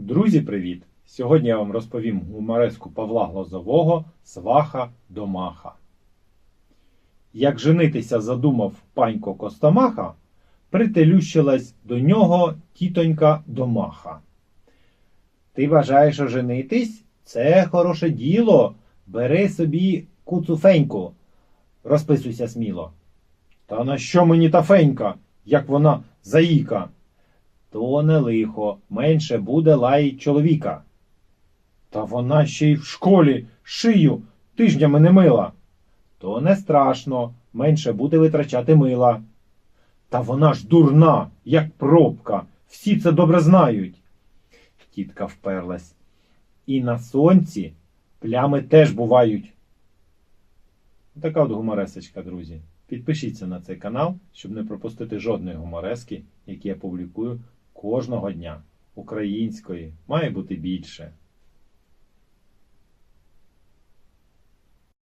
Друзі, привіт! Сьогодні я вам розповім гумореску Павла Глозового Сваха до маха. Як женитися задумав панько Костомаха, прителющилась до нього тітонька Домаха. Ти бажаєш оженитись? Це хороше діло. Бери собі куцуфеньку. Розписуйся сміло. Та на що мені та фенька, як вона заїка? То не лихо, менше буде лаїть чоловіка. Та вона ще й в школі шию тижнями не мила. То не страшно, менше буде витрачати мила. Та вона ж дурна, як пробка, всі це добре знають. Тітка вперлась. І на сонці плями теж бувають. Така от гуморесочка, друзі. Підпишіться на цей канал, щоб не пропустити жодної гуморески, які я публікую кожного дня. Української має бути більше.